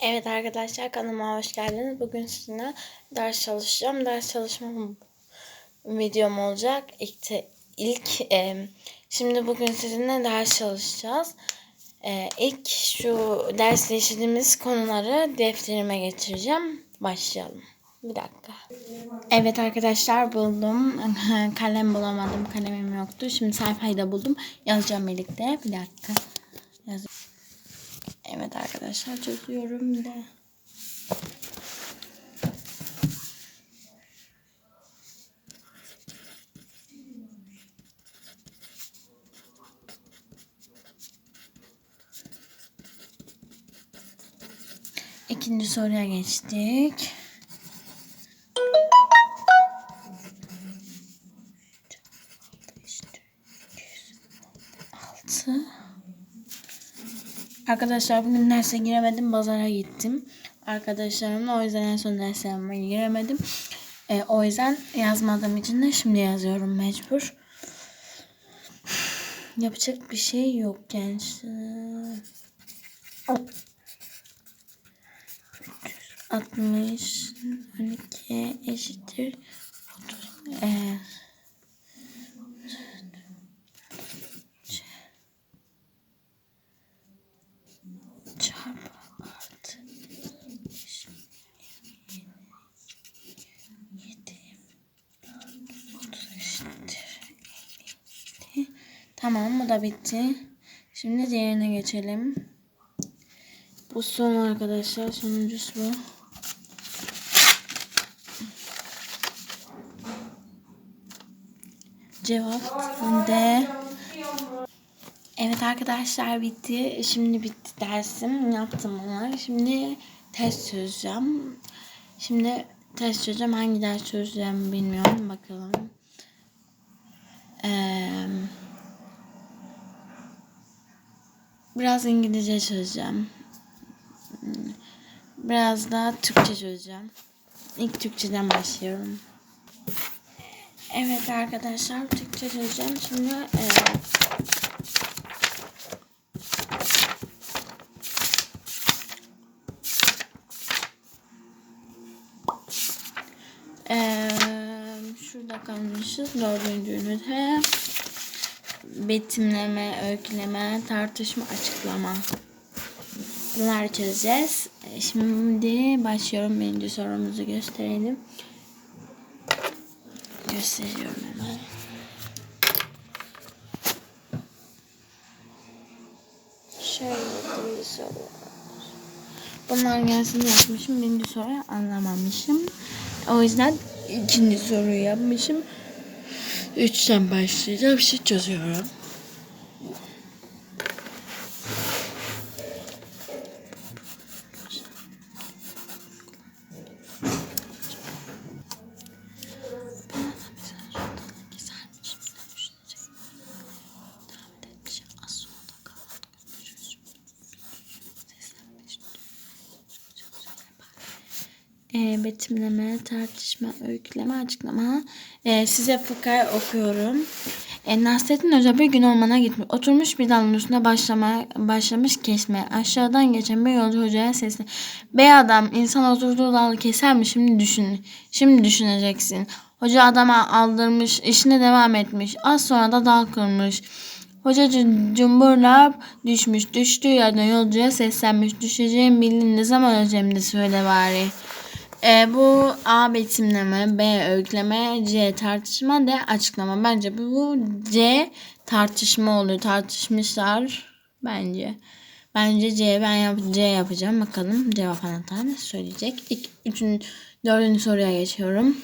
Evet arkadaşlar kanalıma hoş geldiniz. Bugün sizinle ders çalışacağım. Ders çalışmam videom olacak. İlk, te- ilk e, şimdi bugün sizinle ders çalışacağız. E, ilk şu derste işlediğimiz konuları defterime geçireceğim. Başlayalım. Bir dakika. Evet arkadaşlar buldum. Kalem bulamadım. Kalemim yoktu. Şimdi sayfayı da buldum. Yazacağım birlikte. Bir dakika. Yaz Evet arkadaşlar çözüyorum de. İkinci soruya geçtik. Arkadaşlar bugün derse giremedim. Pazara gittim. Arkadaşlarımla o yüzden en son derslerime giremedim. E, o yüzden yazmadığım için de şimdi yazıyorum mecbur. Yapacak bir şey yok gençler. 60 12 eşittir 30 e, çarpı artı 5, 7 30 eşittir 50. Tamam bu bitti. Şimdi diğerine geçelim. Bu son arkadaşlar. Sonuncusu bu. Cevap D. Evet arkadaşlar bitti. Şimdi bitti dersim. Yaptım onları. Şimdi test çözeceğim. Şimdi test çözeceğim. Hangi ders çözeceğim bilmiyorum. Bakalım. Ee, biraz İngilizce çözeceğim. Biraz da Türkçe çözeceğim. İlk Türkçeden başlıyorum. Evet arkadaşlar Türkçe çözeceğim. Şimdi e, e, şurada kalmışız. Dördüncü ünite. Betimleme, öyküleme, tartışma, açıklama. Bunları çözeceğiz. Şimdi başlıyorum. Birinci sorumuzu gösterelim. Gösteriyorum hemen. Şöyle birinci soru. Bunlar gelsin yapmışım. Birinci soruyu anlamamışım. O yüzden ikinci soruyu yapmışım. Üçten başlayacağım. Şimdi çözüyorum. E, betimleme, tartışma, öyküleme, açıklama. E, size fıkra okuyorum. E, Nasrettin Hoca bir gün ormana gitmiş. Oturmuş bir dalın üstüne başlama, başlamış kesmeye. Aşağıdan geçen bir yolcu hocaya sesli. Bey adam insan oturduğu dalı keser mi? Şimdi düşün. Şimdi düşüneceksin. Hoca adama aldırmış, işine devam etmiş. Az sonra da dal kırmış. Hoca cu- cumburlap düşmüş. Düştüğü yerden yolcuya seslenmiş. Düşeceğim bildin ne zaman öleceğim de söyle bari. E, bu A betimleme, B öyküleme, C tartışma, D açıklama. Bence bu, bu C tartışma oluyor. Tartışmışlar bence. Bence C ben yap C yapacağım. Bakalım cevap anahtarı ne söyleyecek. İlk, üçün, dördüncü soruya geçiyorum.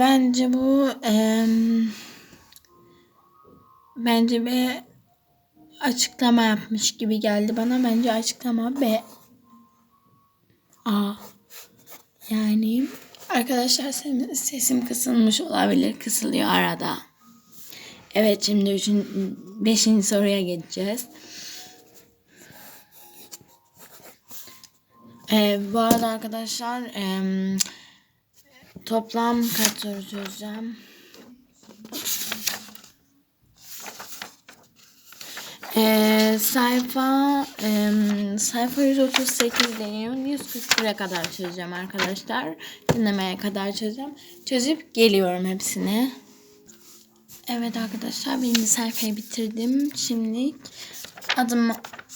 Bence bu em, bence bir açıklama yapmış gibi geldi bana. Bence açıklama B. A. Yani arkadaşlar sesim, kısılmış olabilir. Kısılıyor arada. Evet şimdi üçün, beşinci soruya geçeceğiz. Ee, bu arada arkadaşlar em, toplam kaç soru çözeceğim? Ee, sayfa em, sayfa 138'deyim. 141'e kadar çözeceğim arkadaşlar. Dinlemeye kadar çözeceğim. Çözüp geliyorum hepsini. Evet arkadaşlar birinci sayfayı bitirdim. Şimdi adım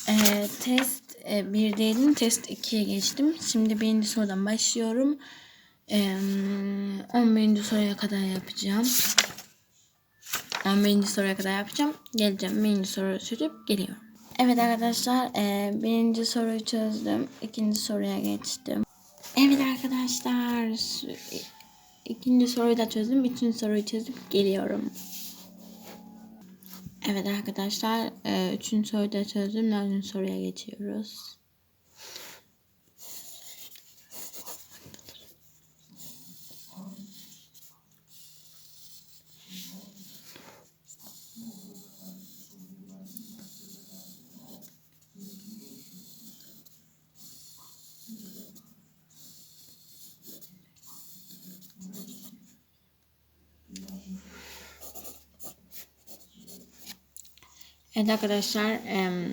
e, test e, 1'deydim. Test 2'ye geçtim. Şimdi birinci sorudan başlıyorum. E, 11. soruya kadar yapacağım. 11. soruya kadar yapacağım. Geleceğim. Birinci soruyu çözüp geliyorum. Evet arkadaşlar e, birinci soruyu çözdüm. İkinci soruya geçtim. Evet arkadaşlar ikinci soruyu da çözdüm. Üçüncü soruyu çözüp geliyorum. Evet arkadaşlar e, üçüncü soruyu da çözdüm. Dördüncü soruya geçiyoruz. Evet arkadaşlar em,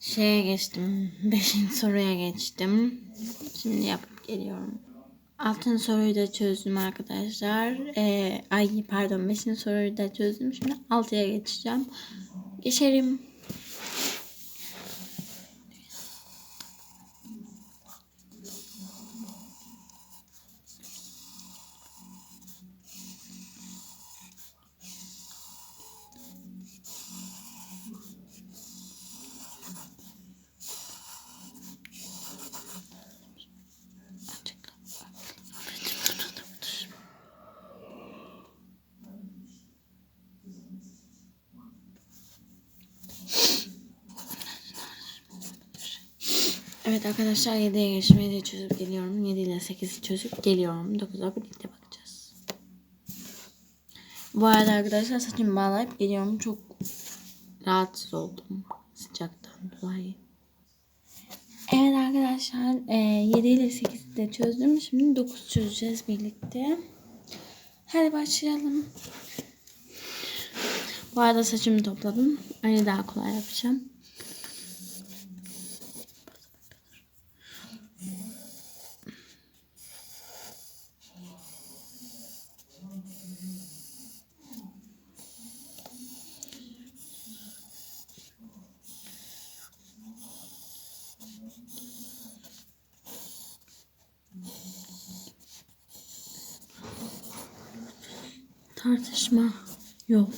şeye geçtim. Beşinci soruya geçtim. Şimdi yapıp geliyorum. Altın soruyu da çözdüm arkadaşlar. Ee, ay pardon beşinci soruyu da çözdüm. Şimdi altıya geçeceğim. Geçelim. Evet arkadaşlar 7'ye geçtim. 7'yi çözüp geliyorum. 7 ile 8'i çözüp geliyorum. 9'a birlikte bakacağız. Bu arada arkadaşlar saçımı bağlayıp geliyorum. Çok rahatsız oldum sıcaktan dolayı. Evet arkadaşlar 7 ile 8'i de çözdüm. Şimdi 9 çözeceğiz birlikte. Hadi başlayalım. Bu arada saçımı topladım. Aynı daha kolay yapacağım. Tartışma yok.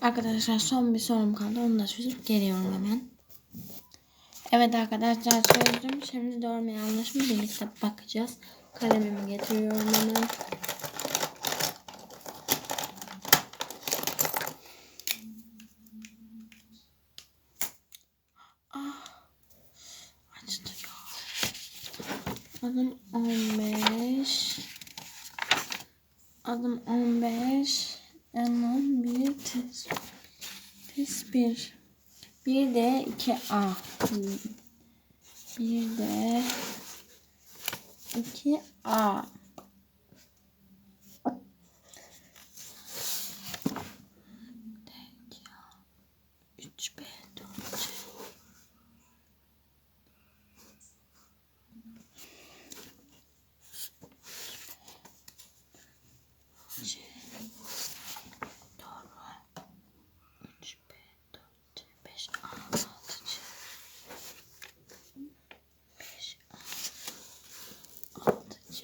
Arkadaşlar son bir sorum kaldı. Onu da çözüp geliyorum hemen. Evet arkadaşlar çözdüm. Şimdi doğru mu yanlış mı birlikte bakacağız. Kalemimi getiriyorum hemen. Ah, acıdı ya. Adım 15. Adım 15. Adım bir. Test 1. Bir de 2A. Bir de 2A.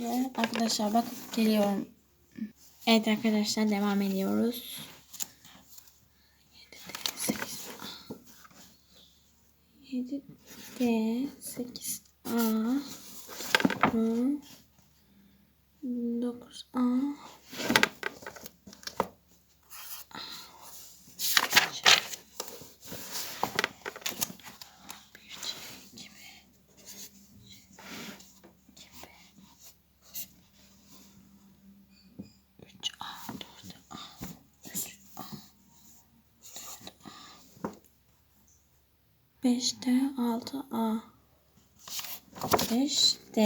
Ve arkadaşlar bakın geliyorum. Evet arkadaşlar devam ediyoruz. 7D 8 7D 5D 6A 5D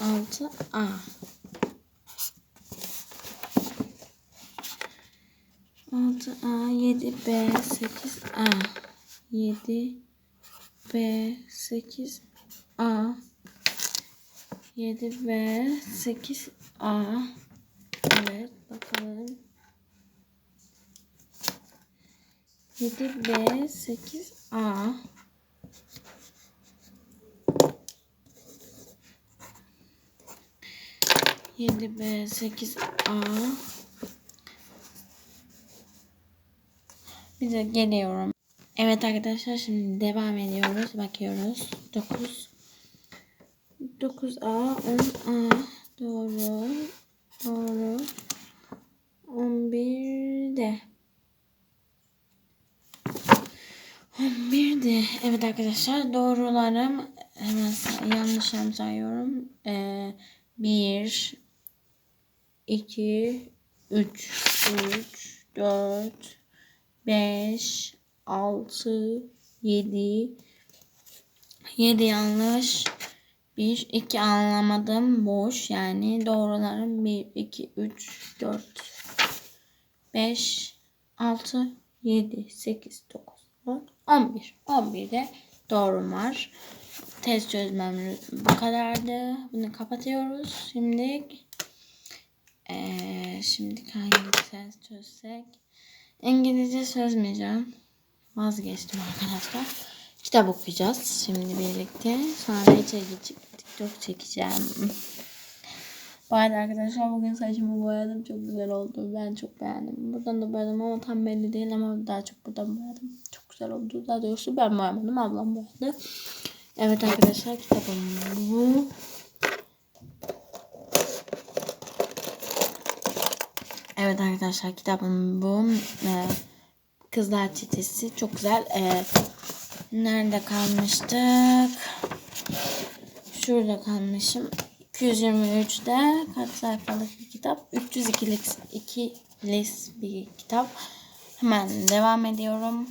6A Altı A, yedi B, sekiz A, yedi B, sekiz A, yedi B, sekiz A. Evet, bakalım. 7 B 8 A. Yedi B sekiz A. Bir de geliyorum. Evet arkadaşlar şimdi devam ediyoruz. Bakıyoruz. 9 9A 10A doğru doğru 11'de 11'de evet arkadaşlar doğrularım hemen yanlışlarımı sayıyorum ee, 1 2 3 3 4 5 6 7 7 yanlış 1, 2 anlamadım. Boş yani. Doğrularım 1, 2, 3, 4, 5, 6, 7, 8, 9, 10, 11. 11'de doğrum var. Test çözmemiz bu kadardı. Bunu kapatıyoruz. Şimdi ee, şimdi hangi test çözsek? İngilizce çözmeyeceğim. Vazgeçtim arkadaşlar. Kitap okuyacağız şimdi birlikte. Sonra içeri TikTok çekeceğim. Bu arada arkadaşlar bugün saçımı boyadım. Çok güzel oldu. Ben çok beğendim. Buradan da boyadım ama tam belli değil ama daha çok buradan boyadım. Çok güzel oldu. Daha doğrusu ben boyamadım. Ablam boyadı. Evet arkadaşlar kitabım bu. Evet arkadaşlar kitabım bu. Ee, Kızlar Çetesi çok güzel. Ee, nerede kalmıştık? Şurada kalmışım. 223'te kaç sayfalık bir kitap? 302'lik 2 bir kitap. Hemen devam ediyorum.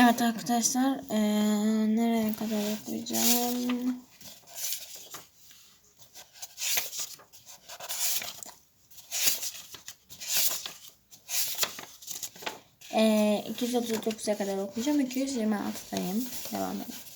Evet arkadaşlar eee, nereye kadar okuyacağım? Eee 239'a kadar okuyacağım. 226'dayım. Devam edelim.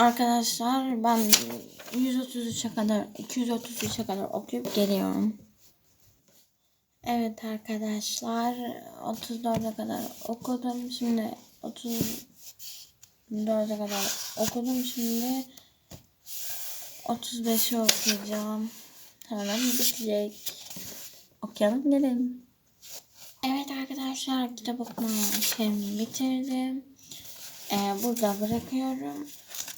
Arkadaşlar ben 133'e kadar 233'e kadar okuyup geliyorum. Evet arkadaşlar 34'e kadar okudum. Şimdi 34'e kadar okudum. Şimdi 35'i okuyacağım. Hemen bitecek. Okuyalım gelelim. Evet arkadaşlar kitap okuma işlemini bitirdim. Ee, burada bırakıyorum.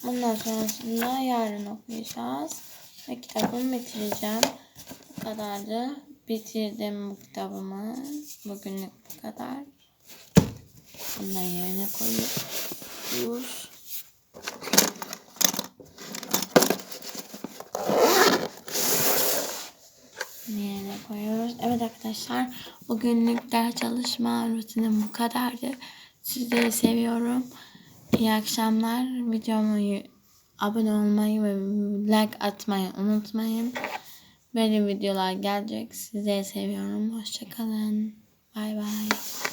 Ondan sonrasında yarın okuyacağız. Ve kitabımı bitireceğim. Bu kadardı. Bitirdim bu kitabımı. Bugünlük bu kadar. Bunları yerine koyuyoruz. Yerine koyuyoruz. Evet arkadaşlar. Bugünlük ders çalışma rutinim bu kadardı. Sizleri seviyorum. İyi akşamlar. Videomu abone olmayı ve like atmayı unutmayın. Böyle videolar gelecek. Sizleri seviyorum. Hoşçakalın. Bay bay.